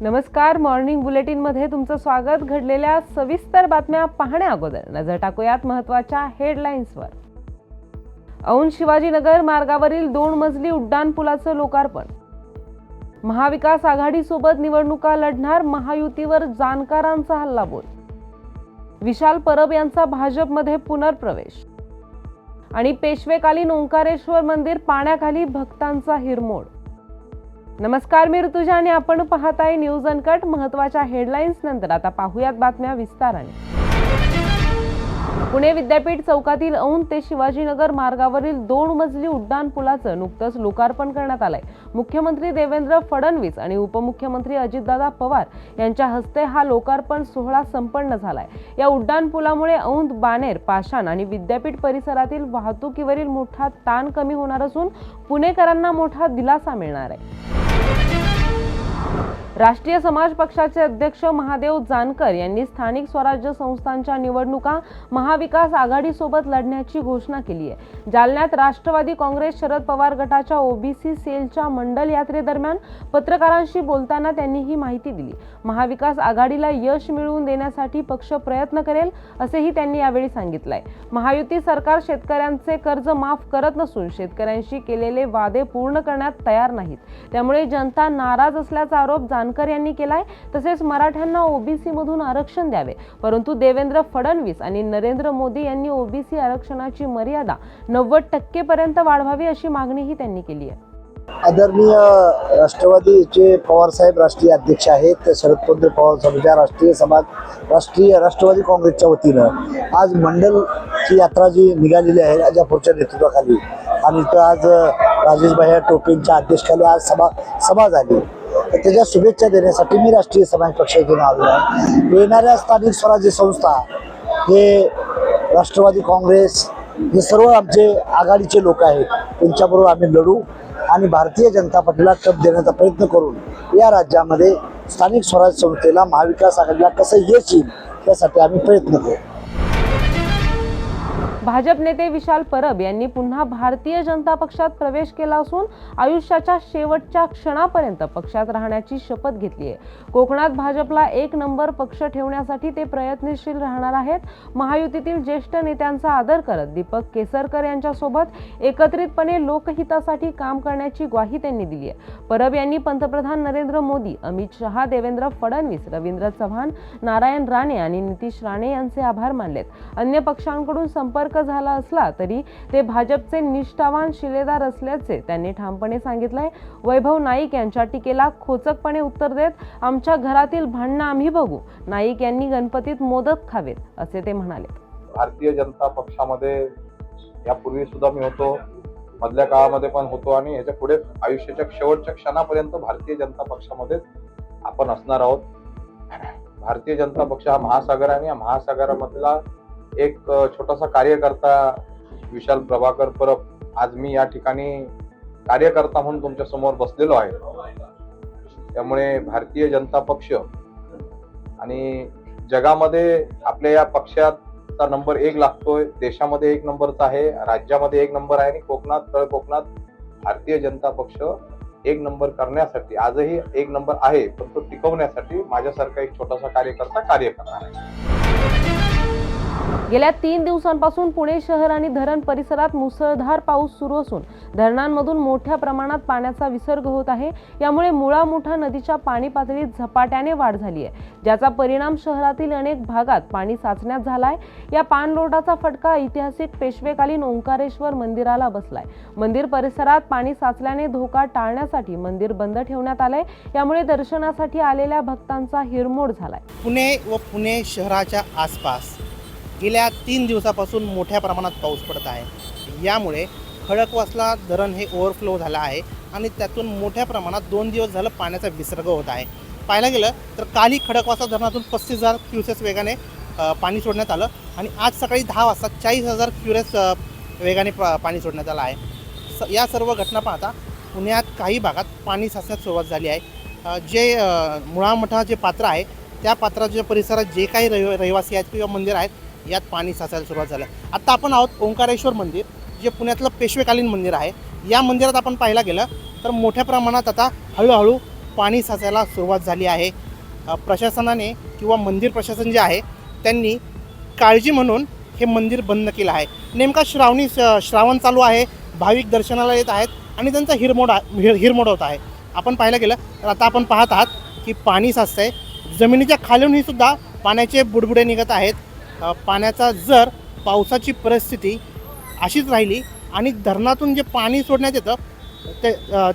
नमस्कार मॉर्निंग बुलेटिनमध्ये तुमचं स्वागत. घडलेल्या सविस्तर बातम्या पाहण्या अगोदर नजर टाकूयात महत्त्वाच्या हेडलाईन्सवर औंध शिवाजीनगर मार्गावरील दोन मजली उड्डाण पुलाचं लोकार्पण. महाविकास आघाडीसोबत निवडणुका लढणार महायुतीवर जाणकारांचा हल्लाबोल. विशाल परब यांचा भाजपमध्ये पुनर्प्रवेश. आणि पेशवेकालीन ओंकारेश्वर मंदिर पाण्याखाली भक्तांचा हिरमोड. नमस्कार मी ऋतुजा आणि आपण आहे न्यूज अनकट. महत्त्वाच्या हेडलाईन्स नंतर आता पाहूयात बातम्या विस्ताराने. पुणे विद्यापीठ चौकातील औंध ते शिवाजीनगर मार्गावरील दोन मजली उड्डाण पुलाचं नुकतंच लोकार्पण करण्यात आलंय. मुख्यमंत्री देवेंद्र फडणवीस आणि उपमुख्यमंत्री अजितदादा पवार यांच्या हस्ते हा लोकार्पण सोहळा संपन्न झालाय. या उड्डाण पुलामुळे औंध बानेर पाषाण आणि विद्यापीठ परिसरातील वाहतुकीवरील मोठा ताण कमी होणार असून पुणेकरांना मोठा दिलासा मिळणार आहे. राष्ट्रीय समाज पक्षाचे अध्यक्ष महादेव जानकर यांनी स्थानिक स्वराज्य संस्थांच्या निवडणुका महाविकास आघाडीसोबत लढण्याची घोषणा केली आहे. जालन्यात राष्ट्रवादी काँग्रेस शरद पवार गटाच्या ओबीसी सेलच्या मंडल यात्रेदरम्यान पत्रकारांशी बोलताना त्यांनी ही माहिती दिली. महाविकास आघाडीला यश मिळवून देण्यासाठी पक्ष प्रयत्न करेल असेही त्यांनी यावेळी सांगितलंय. महायुती सरकार शेतकऱ्यांचे कर्ज माफ करत नसून शेतकऱ्यांशी केलेले वादे पूर्ण करण्यात तयार नाहीत. त्यामुळे जनता नाराज असल्याचं आरोप जानकर यांनी केलाय. तसेच मराठ्यांना ओबीसी मधून आरक्षण द्यावे. परंतु देवेंद्र फडणवीस आणि नरेंद्र मोदी यांनी ओबीसी आरक्षणाची मर्यादा नव्वद टक्के पर्यंत वाढवावी अशी मागणीही त्यांनी केली आहे. आदरणीय राष्ट्रवादीचे पवारसाहेब राष्ट्रीय अध्यक्ष आहेत. शरदचंद्र पवार साहेबांच्या राष्ट्रीय समाज राष्ट्रीय राष्ट्रवादी काँग्रेसच्या वतीनं आज मंडलची यात्रा जी निघालेली आहे राजापूरच्या नेतृत्वाखाली. आणि इथं आज राजेशभाई टोपेंच्या अध्यक्षाखाली आज सभा सभा झाली. त्याच्या शुभेच्छा देण्यासाठी मी राष्ट्रीय समाज पक्षातून आलो आहे. येणाऱ्या स्थानिक स्वराज्य संस्था हे राष्ट्रवादी काँग्रेस हे सर्व आमचे आघाडीचे लोक आहेत. त्यांच्याबरोबर आम्ही लढू आणि भारतीय जनता पार्टीला टप देण्याचा प्रयत्न करून या राज्यामध्ये स्थानिक स्वराज्य संस्थेला महाविकास आघाडीला कसं यश येईल यासाठी आम्ही प्रयत्न करू. भाजप नेते विशाल परब यांनी पुन्हा भारतीय जनता पक्षात प्रवेश केला असून आयुष्याच्या शेवटच्या क्षणापर्यंत पक्षात राहण्याची शपथ घेतली आहे कोकणात भाजपला एक नंबर पक्ष ठेवण्यासाठी ते प्रयत्नशील राहणार आहेत. महायुतीतील ज्येष्ठ नेत्यांचा आदर करत दीपक केसरकर यांच्यासोबत एकत्रितपणे लोकहितासाठी काम करण्याची ग्वाही त्यांनी दिली आहे परब यांनी पंतप्रधान नरेंद्र मोदी अमित शहा देवेंद्र फडणवीस रवींद्र चव्हाण नारायण राणे आणि नितीश राणे यांचे आभार मानलेत. अन्य पक्षांकडून संपर्क झाला असला तरी ते भाजपचे निष्ठावान शिलेदार असल्याचे त्यांनी ठामपणे सांगितलंय. वैभव नाईक यांच्या टीकेला खोचकपणे उत्तर देत आमच्या घरातील भांडणं आम्ही बघू. नाईक यांनी गणपतीत मोदक खावेत असे ते म्हणाले. भारतीय जनता पक्षामध्ये यापूर्वी सुद्धा मी होतो. मधल्या काळामध्ये पण होतो आणि याच्यापुढे आयुष्याच्या शेवटच्या क्षणापर्यंत भारतीय जनता पक्षामध्येच आपण असणार आहोत. भारतीय जनता पक्ष हा महासागर आहे आणि या महासागरामधला एक छोटासा कार्यकर्ता विशाल प्रभाकर परब आज मी या ठिकाणी कार्यकर्ता म्हणून तुमच्यासमोर बसलेलो आहे. त्यामुळे भारतीय जनता पक्ष आणि जगामध्ये आपल्या या पक्षाचा नंबर एक लागतोय देशामध्ये एक नंबरचा आहे राज्यामध्ये एक नंबर आहे आणि कोकणात तळ कोकणात भारतीय जनता पक्ष एक नंबर करण्यासाठी आजही एक नंबर आहे पण तो टिकवण्यासाठी माझ्यासारखा एक छोटासा कार्यकर्ता कार्य करणार आहे. गेल्या तीन दिवसांपासून पुणे शहर आणि धरण परिसरात मुसळधार पाऊस सुरू असून धरणांमधून मोठ्या प्रमाणात पाण्याचा विसर्ग होत आहे. यामुळे मुळा मुठा नदीच्या पाणी पातळीत झपाट्याने वाढ झाली आहे ज्याचा परिणाम शहरातील अनेक भागात पाणी साचण्यात झालाय. या पाणलोटाचा फटका ऐतिहासिक पेशवेकालीन ओंकारेश्वर मंदिराला बसलाय. मंदिर परिसरात पाणी साचल्याने धोका टाळण्यासाठी मंदिर बंद ठेवण्यात आलंय. यामुळे दर्शनासाठी आलेल्या भक्तांचा हिरमोड झालाय. पुणे व पुणे शहराच्या आसपास गेल्या तीन दिवसापासून मोठ्या प्रमाणात पाऊस पडत आहे. यामुळे खडकवासला धरण हे ओव्हरफ्लो झालं आहे आणि त्यातून मोठ्या प्रमाणात दोन दिवस झालं पाण्याचा विसर्ग होत आहे. पाहायला गेलं तर कालही खडकवासला धरणातून पस्तीस हजार क्युसेस वेगाने पाणी सोडण्यात आलं आणि आज सकाळी दहा वाजता चाळीस हजार क्युरेस वेगाने पाणी सोडण्यात आलं आहे. स या सर्व घटना पाहता पुण्यात काही भागात पाणी साचण्यास सुरुवात झाली आहे. जे मुळामठा जे पात्र आहे त्या पात्राच्या परिसरात जे काही रहि रहिवासी आहेत किंवा मंदिर आहेत यात पाणी साचायला सुरुवात झालं. आत्ता आपण आहोत ओंकारेश्वर मंदिर जे पुण्यातलं पेशवेकालीन मंदिर आहे. या मंदिरात आपण पाहायला गेलं तर मोठ्या प्रमाणात आता हळूहळू पाणी साचायला सुरुवात झाली आहे. प्रशासनाने किंवा मंदिर प्रशासन जे आहे त्यांनी काळजी म्हणून हे मंदिर बंद केलं आहे. नेमका श्रावणी श- श्रावण चालू आहे भाविक दर्शनाला येत आहेत आणि त्यांचा हिरमोड हिर हिरमोड होत आहे. आपण पाहायला गेलं तर आता आपण पाहत आहात की पाणी साचतं आहे जमिनीच्या खालूनही सुद्धा पाण्याचे बुडबुडे निघत आहेत. पाण्याचा जर पावसाची परिस्थिती अशीच राहिली आणि धरणातून जे पाणी सोडण्यात येतं ते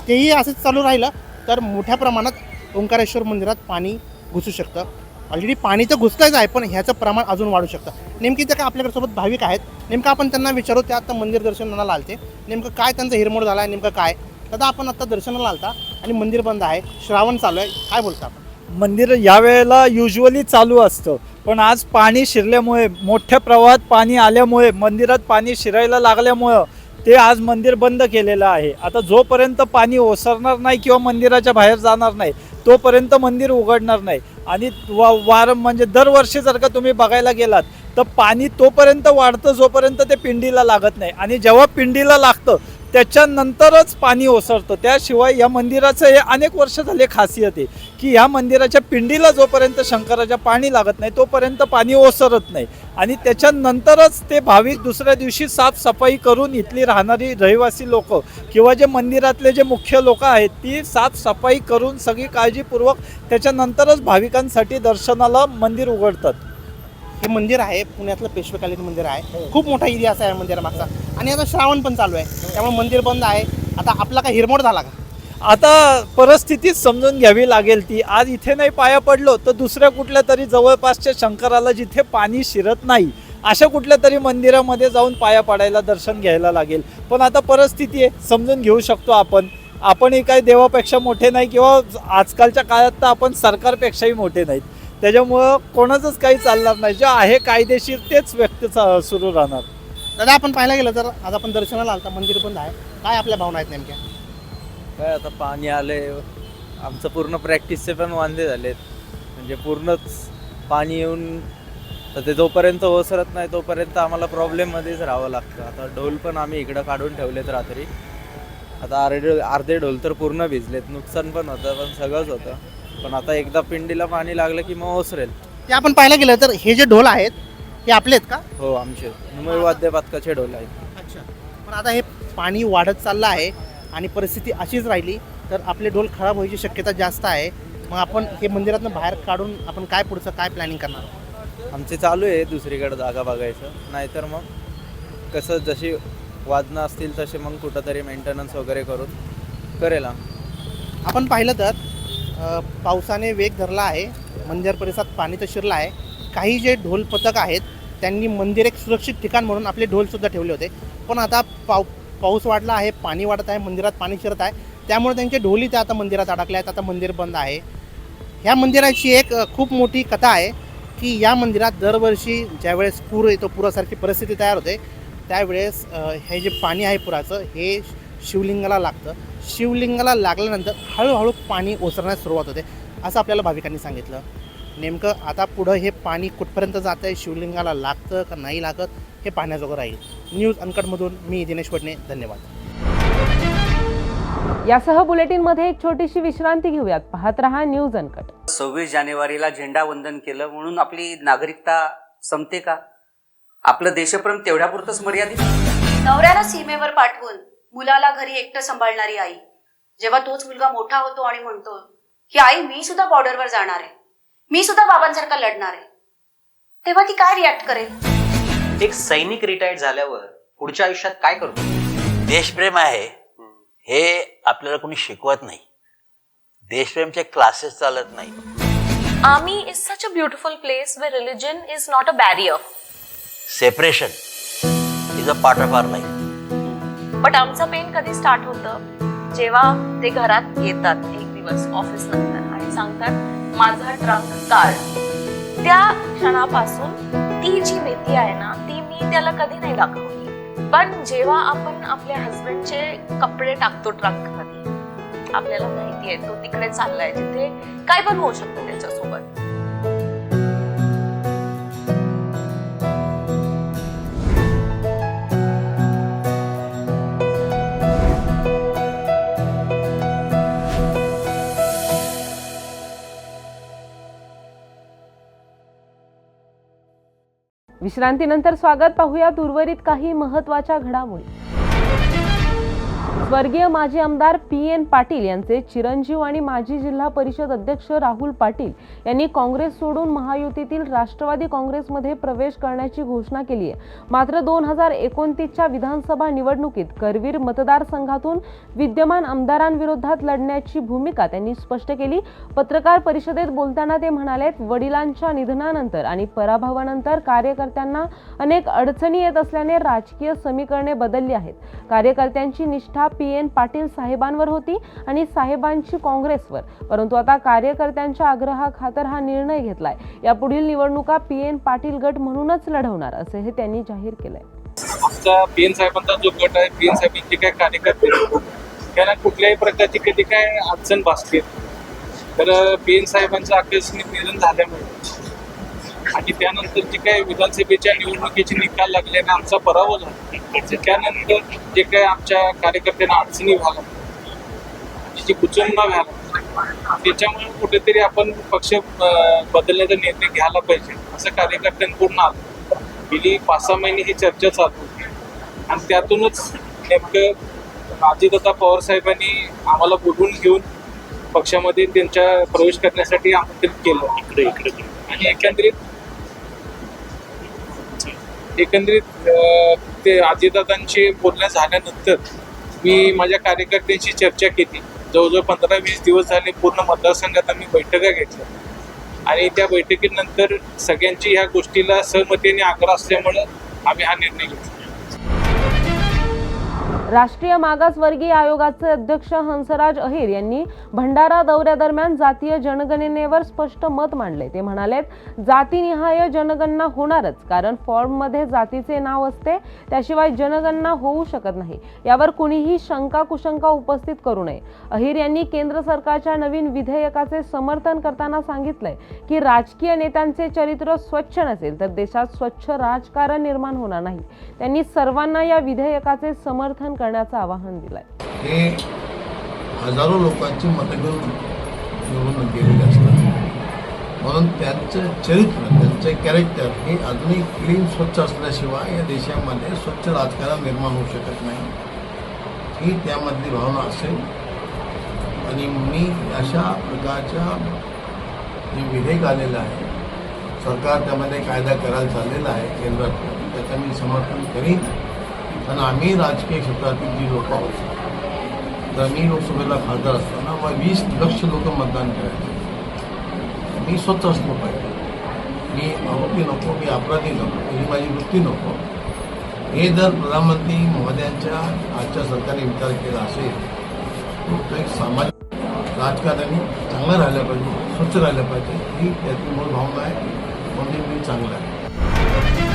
तेही असंच चालू राहिलं तर मोठ्या प्रमाणात ओंकारेश्वर मंदिरात पाणी घुसू शकतं. ऑलरेडी पाणी तर घुसलंच आहे पण ह्याचं प्रमाण अजून वाढू शकतं. नेमकी त्या काय आपल्याकडे सोबत भाविक आहेत नेमकं आपण त्यांना विचारू त्या आता मंदिर दर्शनाला आलते. नेमकं काय त्यांचं हिरमोड झाला आहे नेमकं काय? दादा आपण आता दर्शनाला आलता आणि मंदिर बंद आहे श्रावण चालू आहे. काय बोलता आपण? मंदिर यावेळेला युजली चालू असतं. पण आज पाणी शिरल्यामुळे मोठ्या प्रवाहात पाणी आल्यामुळे मंदिरात पाणी शिरायला लागल्यामुळं ते आज मंदिर बंद केलेलं आहे. आता जोपर्यंत पाणी ओसरणार नाही किंवा मंदिराच्या बाहेर जाणार नाही तोपर्यंत मंदिर उघडणार नाही. आणि वा वार म्हणजे दरवर्षी जर का तुम्ही बघायला गेलात तर पाणी तोपर्यंत वाढतं जोपर्यंत ते पिंडीला लागत नाही. आणि जेव्हा पिंडीला लागतं त्याच्यानंतरच पाणी ओसरतं. त्याशिवाय या मंदिराचं हे अनेक वर्ष झाले खासियत आहे की या मंदिराच्या पिंडीला जोपर्यंत शंकराच्या पाणी लागत नाही तोपर्यंत पाणी ओसरत नाही. आणि त्याच्यानंतरच ते भाविक दुसऱ्या दिवशी साफसफाई करून इथली राहणारी रहिवासी लोक किंवा जे मंदिरातले जे मुख्य लोक आहेत ती साफसफाई करून सगळी काळजीपूर्वक त्याच्यानंतरच भाविकांसाठी दर्शनाला मंदिर उघडतात. हे मंदिर आहे पुण्यातलं पेशवेकालीन मंदिर आहे. खूप मोठा इतिहास आहे या मंदिरामागचा. आणि आता श्रावण पण चालू आहे. त्यामुळे मंदिर बंद आहे. आता आपला काय हिरमोड झाला का? आता परिस्थितीच समजून घ्यावी लागेल ती. आज इथे नाही पाया पडलो तर दुसऱ्या कुठल्या तरी जवळपासच्या शंकराला जिथे पाणी शिरत नाही अशा कुठल्या तरी मंदिरामध्ये जाऊन पाया पडायला दर्शन घ्यायला लागेल. पण आता परिस्थिती आहे समजून घेऊ शकतो आपण. आपणही काही देवापेक्षा मोठे नाही किंवा आजकालच्या काळात तर आपण सरकारपेक्षाही मोठे नाहीत. त्याच्यामुळं कोणाचंच काही चालणार नाही. जे आहे कायदेशीर तेच व्यक्त चा- सुरू राहणार. दादा आपण पाहायला गेलं तर आज आपण दर्शनाला आलता मंदिर बंद आहे. काय आपल्या भावना आहेत नेमक्या? काय आता पाणी आले आमचं पूर्ण प्रॅक्टिसचे पण वांदे झालेत. म्हणजे पूर्णच पाणी येऊन तर ते जोपर्यंत ओसरत नाही तोपर्यंत आम्हाला प्रॉब्लेममध्येच राहावं लागतं. आता ढोल पण आम्ही इकडं काढून ठेवलेत रात्री. आता अर्धे अर्धे ढोल तर पूर्ण भिजलेत. नुकसान पण होतं पण सगळंच होतं. पण आता एकदा पिंडीला पाणी लागलं की मग ओसरेल. ते आपण पाहायला गेलं तर हे जे ढोल आहेत हे आपले आहेत का? हो आमचे. मुंबई वाद्य पथकाचे ढोल आहेत. अच्छा. पण आता हे पाणी वाढत चाललं आहे आणि परिस्थिती अशीच राहिली तर आपले ढोल खराब व्हायची शक्यता जास्त आहे. मग आपण हे मंदिरातनं बाहेर काढून आपण काय पुढचं काय प्लॅनिंग करणार? आमचे चालू आहे दुसरीकडे जागा बघायचं. नाहीतर मग कसं जशी वादनं असतील तसे मग कुठंतरी मेंटेनन्स वगैरे करून करेल आम्ही. आपण पाहिलं तर पावसाने वेग धरला आहे. मंदिर परिसरात पाणी तर शिरलं आहे. काही जे ढोल पथक आहेत त्यांनी मंदिर एक सुरक्षित ठिकाण म्हणून आपले ढोलसुद्धा ठेवले होते. पण आता पाव पाऊस वाढला आहे पाणी वाढत आहे मंदिरात पाणी शिरत आहे. त्यामुळे त्यांचे ढोली त्या आता मंदिरात अडकले आहेत. आता मंदिर बंद आहे. ह्या मंदिराची एक खूप मोठी कथा आहे की या मंदिरात दरवर्षी ज्यावेळेस पूर येतो पुरासारखी परिस्थिती तयार होते त्यावेळेस हे जे पाणी आहे पुराचं हे शिवलिंगाला लागतं. शिवलिंगाला लागल्यानंतर हळूहळू पाणी ओसरण्यास सुरुवात होते असं आपल्याला भाविकांनी सांगितलं. नेमकं आता पुढं हे पाणी कुठपर्यंत जातं आहे शिवलिंगाला लागतं का नाही लागत हे पाहण्याजोगं राहील. न्यूज अनकटमधून मी दिनेश वडणे धन्यवाद. यासह बुलेटिनमध्ये एक छोटीशी विश्रांती घेऊयात. पाहत रहा न्यूज अनकट. सव्वीस जानेवारीला झेंडा वंदन केलं म्हणून आपली नागरिकता संपते का? आपलं देशप्रेम तेवढ्यापुरतंच मर्यादित? नवऱ्याला सीमेवर पाठवून मुलाला घरी एकटं सांभाळणारी आई. जेव्हा तोच मुलगा मोठा होतो आणि म्हणतो की आई मी सुद्धा बॉर्डरवर जाणार आहे. मी सुद्धा बाबांसारखा लढणार आहे. तेव्हा ती काय रिॲक्ट करेल? एक सैनिक रिटायर्ड झाल्यावर पुढच्या आयुष्यात काय करतो? देशप्रेम आहे. हे आपल्याला कोणी शिकवत नाही. देशप्रेमचे क्लासेस चालत नाही. Army is such a beautiful place where religion is not a barrier. Separation is a part of our life but आमचं पेन कधी स्टार्ट होतं? जेव्हा ते घरात येतात एक दिवस ऑफिस नंतर. आणि सांगतात माझा ट्रंक काढ. त्या क्षणापासून ती जी भीती आहे ना ती मी त्याला कधी नाही दाखवली. पण जेव्हा आपण आपल्या हस्बंडचे कपडे टाकतो ट्रंकमध्ये आपल्याला माहिती आहे तो तिकडे चाललाय जिथे काय पण होऊ शकतं त्याच्यासोबत. विश्रांतीनंतर स्वागत पाहूया. उर्वरित काही महत्त्वाच्या घडामोडी. स्वर्गीय माजी आमदार पी एन पाटील यांचे चिरंजीव आणि माजी जिल्हा परिषद अध्यक्ष राहुल पाटील यांनी काँग्रेस सोडून महायुतीतील राष्ट्रवादी काँग्रेसमध्ये प्रवेश करण्याची घोषणा केली आहे. मात्र दोन हजार एकोणतीसच्या विधानसभा निवडणुकीत करवीर मतदारसंघातून विद्यमान आमदारांविरोधात लढण्याची भूमिका त्यांनी स्पष्ट केली. पत्रकार परिषदेत बोलताना ते म्हणाले वडिलांच्या निधनानंतर आणि पराभवानंतर कार्यकर्त्यांना अनेक अडचणी येत असल्याने राजकीय समीकरणे बदलली आहेत. कार्यकर्त्यांची निष्ठा पी एन पाटील साहेबांवर होती आणि साहेबांची काँग्रेसवर. परंतु आता कार्यकर्त्यांच्या आग्रहाखातर हा निर्णय घेतलाय. यापुढील निवडणुका पी एन पाटील गट म्हणूनच लढवणार असेही त्यांनी जाहीर केलंय. पी एन साहेबांचा जो गट आहे पी एन साहेबांचे काय कार्यकर्ते? त्यांना कुठल्याही प्रकारची कधी काय अडचण भासते तर पी एन साहेबांचं आकस्मिक निधन झाल्यामुळे आणि त्यानंतर जे काय विधानसभेच्या निवडणुकीचे निकाल लागल्याने आमचा पराभव झाला त्यानंतर जे काय आमच्या कार्यकर्त्यांना अडचणी झाल्या जी कुचंबा झाला त्याच्यामुळे कुठेतरी आपण पक्ष बदलण्याचा निर्णय घ्यायला पाहिजे असं कार्यकर्त्यांकडून आलं. गेली पाच सहा महिने ही चर्चा चालू होती. आणि त्यातूनच नेमकं अजितदादा पवार साहेबांनी आम्हाला बोलवून घेऊन पक्षामध्ये त्यांच्या प्रवेश करण्यासाठी आमंत्रित केलं. इकडे इकडे. आणि एकंदरीत एकंदरीत ते अजितदादांशी बोलणं झाल्यानंतर मी माझ्या कार्यकर्त्यांशी चर्चा केली. जवळजवळ पंधरा वीस दिवस झाले पूर्ण मतदारसंघात आम्ही बैठका घेतल्या. आणि त्या बैठकीनंतर सगळ्यांची ह्या गोष्टीला सहमतीने आग्रह असल्यामुळं आम्ही हा निर्णय घेतला. राष्ट्रीय मागासवर्गीय आयोगाचे अध्यक्ष हंसराज अहिर यांनी भंडारा दौऱ्यादरम्यान जातीय जनगणनेवर स्पष्ट मत मांडले. ते म्हणालेत जातीनिहाय जनगणना होणारच कारण फॉर्ममध्ये जातीचे नाव असते त्याशिवाय जनगणना होऊ शकत नाही. यावर कुणीही शंका कुशंका उपस्थित करू नये. अहिर यांनी केंद्र सरकारच्या नवीन विधेयकाचे समर्थन करताना सांगितलंय की राजकीय नेत्यांचे चरित्र स्वच्छ नसेल तर देशात स्वच्छ राजकारण निर्माण होणार नाही. त्यांनी सर्वांना या विधेयकाचे समर्थन करण्याचं आवाहन दिलंय. हे हजारो लोकांची मतं निवडून गेलेले असतात. म्हणून त्यांचं चरित्र त्यांचं कॅरेक्टर हे अजूनही क्लीन स्वच्छ असल्याशिवाय या देशामध्ये स्वच्छ राजकारण निर्माण होऊ शकत नाही. ही त्यामधली भावना असेल. आणि मी अशा प्रकारच्या जे विधेयक आलेलं आहे सरकार त्यामध्ये कायदा करायला चाललेला आहे केंद्रात. त्याचं मी समर्थन करीन. आणि आम्ही राजकीय क्षेत्रातील जी लोक आहोत तर मी लोकसभेला खासदार असताना मग वीस लक्ष लोक मतदान करायचे. मी स्वच्छ असलो पाहिजे. मी आरोपी नको मी अपराधी नको ही माझी वृत्ती नको. हे जर प्रधानमंत्री महोदयांच्या आजच्या सरकारने विचार केला असेल तर तो एक सामाजिक राजकारणी चांगलं राहिलं पाहिजे स्वच्छ राहिलं पाहिजे ही त्याची मूळ भावना आहे म्हणून मी चांगलं आहे.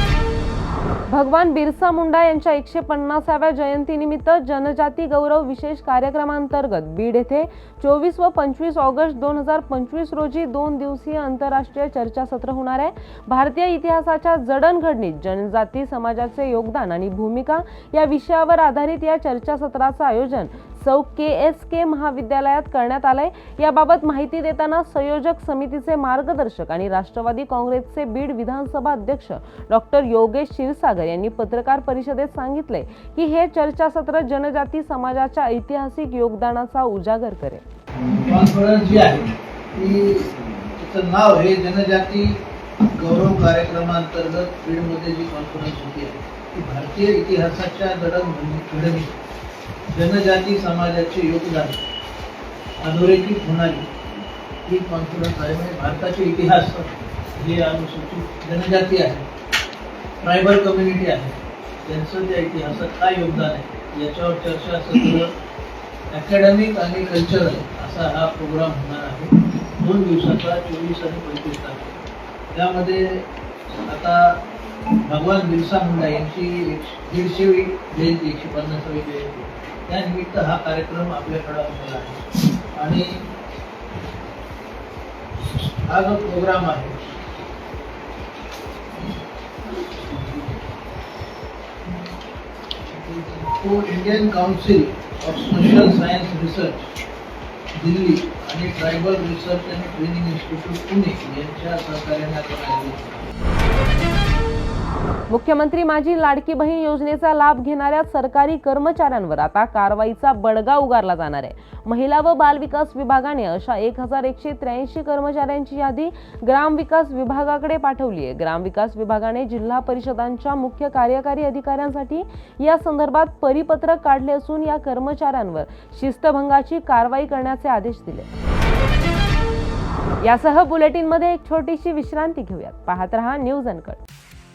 भगवान बिरसा मुंडा यांच्या एकशे पन्नासाव्या जयंतीनिमित्त जनजाती गौरव विशेष कार्यक्रमांतर्गत बीड येथे चोवीस व पंचवीस ऑगस्ट दोन हजार पंचवीस रोजी दोन दिवसीय आंतरराष्ट्रीय चर्चासत्र होणार आहे. भारतीय इतिहासाच्या जडणघडणीत जनजाती समाजाचे योगदान आणि भूमिका या विषयावर आधारित या चर्चासत्राचं आयोजन चौक के एस के महाविद्यालयात करण्यात आलंय. याबाबत माहिती देताना संयोजक समितीचे मार्गदर्शक आणि राष्ट्रवादी काँग्रेसचे बीड विधानसभा अध्यक्ष डॉक्टर योगेश क्षीरसागर यांनी पत्रकार परिषदेत सांगितले की हे चर्चासत्र जनजाती समाजाच्या ऐतिहासिक योगदानाचा उजागर करेल. जी आहे ती नाव हे जनजाती गौरव कार्यक्रमांतर्गत बीडमध्ये जी कॉन्फरन्स होती आहे ती भारतीय इतिहासाच्या जडणघडणी जनजाती समाजाचे योगदान अधोरेखित होणारी ही कॉन्फरन्स आहे. म्हणजे भारताचे इतिहास जे अनुसूचित जनजाती आहे. ट्रायबल कम्युनिटी आहे. त्यांचं त्या इतिहासात काय योगदान आहे याच्यावर चर्चा सत्र अकॅडमिक आणि कल्चरल असा हा प्रोग्राम होणार आहे. दोन दिवसाचा चोवीस आणि पंचवीस तारखे त्यामध्ये आता भगवान बिरसा मुंडा यांची एकशे- दीडशेवी जयंती एकशे पन्नासावी जयंती. त्यानिमित्त हा कार्यक्रम आपल्याकडं आलेला आहे. आणि हा जो प्रोग्राम आहे तो Indian council of social science research Delhi आणि tribal research and training institute Pune यांच्या सहकार्याने करण्यात आले मुख्यमंत्री माझी लाडकी बहीण योजनेचा लाभ घेणाऱ्या सरकारी कर्मचाऱ्यांवर आता कारवाईचा बडगा उगारला जाणार आहे. महिला व बालविकास विभागाने अशा एक हजार एकशे त्र्याऐंशी कर्मचाऱ्यांची यादी ग्रामविकास विभागाकडे पाठवली आहे. ग्रामविकास विभागाने जिल्हा परिषदांच्या मुख्य कार्यकारी अधिकाऱ्यांसाठी या संदर्भात परिपत्रक काढले असून या कर्मचाऱ्यांवर शिस्तभंगाची कारवाई करण्याचे आदेश दिले. यासह बुलेटिनमध्ये एक छोटीशी विश्रांती घेऊयात. पाहत रहा न्यूज अनकट.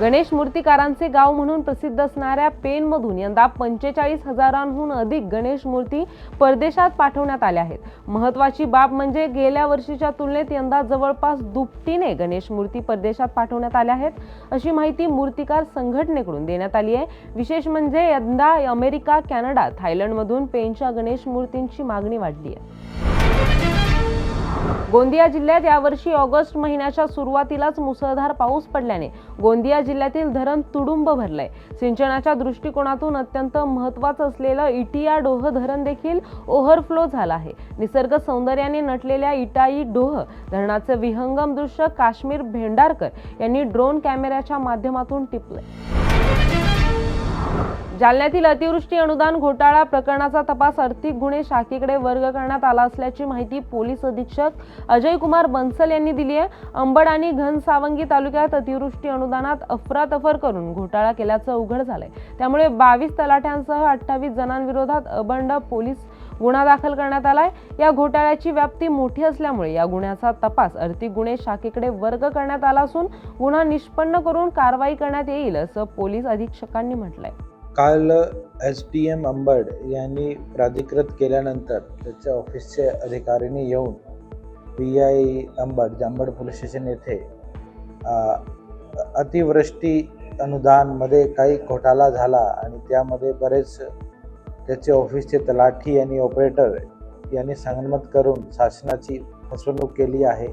गणेश मूर्तिकारांचे गाव म्हणून प्रसिद्ध असणाऱ्या पेनमधून यंदा पंचेचाळीस हजारांहून अधिक गणेश मूर्ती परदेशात पाठवण्यात आल्या आहेत. महत्त्वाची बाब म्हणजे गेल्या वर्षीच्या तुलनेत यंदा जवळपास दुपटीने गणेश मूर्ती परदेशात पाठवण्यात आल्या आहेत. अशी माहिती मूर्तिकार संघटनेकडून देण्यात आली आहे. विशेष म्हणजे यंदा अमेरिका कॅनडा थायलंडमधून पेनच्या गणेश मूर्तींची मागणी वाढली आहे. गोंदिया जिल्ह्यात यावर्षी ऑगस्ट महिन्याच्या सुरुवातीलाच मुसळधार पाऊस पडल्याने गोंदिया जिल्ह्यातील धरण तुडुंब भरलंय. सिंचनाच्या दृष्टिकोनातून अत्यंत महत्वाचं असलेलं इटिया डोह धरण देखील ओव्हरफ्लो झालं आहे. निसर्ग सौंदर्याने नटलेल्या इटाई डोह धरणाचं विहंगम दृश्य काश्मीर भेंडारकर यांनी ड्रोन कॅमेऱ्याच्या माध्यमातून टिपलंय. जालन्यातील अतिवृष्टी अनुदान घोटाळा प्रकरणाचा तपास आर्थिक गुन्हे शाखेकडे वर्ग करण्यात आला असल्याची माहिती पोलीस अधीक्षक अजय कुमार बन्सल यांनी दिली आहे. अंबड आणि घनसावंगी तालुक्यात अतिवृष्टी अनुदानात अफरातफर करून घोटाळा केल्याचं उघड झालंय. त्यामुळे बावीस तलाठ्यांसह अठ्ठावीस जणांविरोधात अबंड पोलीस गुन्हा दाखल करण्यात आलाय. या घोटाळ्याची व्याप्ती मोठी असल्यामुळे या गुन्ह्याचा तपास आर्थिक गुन्हे शाखेकडे वर्ग करण्यात आला असून गुन्हा निष्पन्न करून कारवाई करण्यात येईल असं पोलीस अधीक्षकांनी म्हटलंय. काल एस डी एम अंबड यांनी प्राधिकृत केल्यानंतर त्याच्या ऑफिसचे अधिकाऱ्यांनी येऊन P I Ambad Jambad police station येथे अतिवृष्टी अनुदानमध्ये काही घोटाळा झाला आणि त्यामध्ये बरेच त्याचे ऑफिसचे तलाठी आणि ऑपरेटर यांनी संगनमत करून शासनाची फसवणूक केली आहे.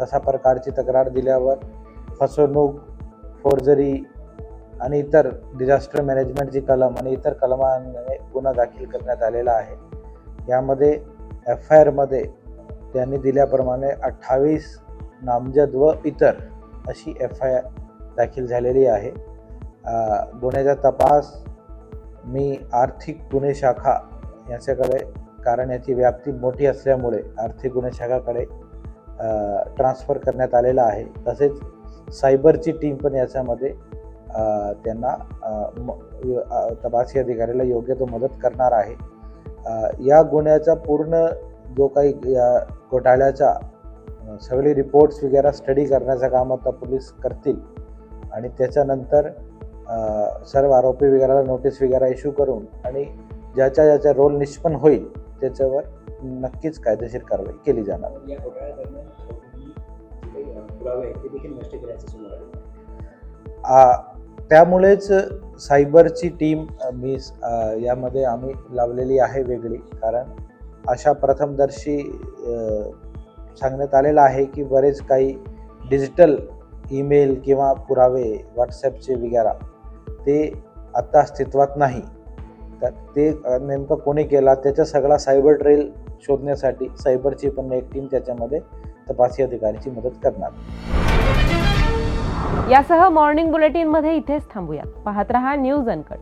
तशा प्रकारची तक्रार दिल्यावर फसवणूक फोर्जरी आणि इतर डिझास्टर मॅनेजमेंटची कलम आणि इतर कलमांमध्ये गुन्हा दाखल करण्यात आलेला आहे. यामध्ये एफ आय आरमध्ये त्यांनी दिल्याप्रमाणे अठ्ठावीस नामजद व इतर अशी एफ आय आर दाखल झालेली आहे. गुन्ह्याचा तपास मी आर्थिक गुन्हे शाखा याच्याकडे कारण याची व्याप्ती मोठी असल्यामुळे आर्थिक गुन्हे शाखाकडे ट्रान्स्फर करण्यात आलेला आहे. तसेच सायबरची टीम पण याच्यामध्ये त्यांना तपासी अधिकाऱ्याला योग्य तो मदत करणार आहे. या गुन्ह्याचा पूर्ण जो काही या घोटाळ्याचा सगळे रिपोर्ट्स वगैरे स्टडी करण्याचं काम आता पोलीस करतील. आणि त्याच्यानंतर सर्व आरोपी वगैरेला नोटीस वगैरे इश्यू करून आणि ज्याच्या ज्याचा रोल निष्पन्न होईल त्याच्यावर नक्कीच कायदेशीर कारवाई केली जाणार. आ, त्यामुळेच सायबरची टीम मी यामध्ये आम्ही लावलेली आहे वेगळी. कारण अशा प्रथमदर्शी सांगण्यात आलेलं आहे की बरेच काही डिजिटल ईमेल किंवा पुरावे व्हॉट्सॲपचे वगैरे ते आत्ता अस्तित्वात नाही. तर ते नेमकं कोणी केला? त्याचा सगळा सायबर ट्रेल शोधण्यासाठी सायबरची पण एक टीम त्याच्यामध्ये तपासी अधिकाऱ्याची मदत करणार. यासह मॉर्निंग बुलेटिनमध्ये इथेच थांबूया पाहत रहा न्यूज अनकट.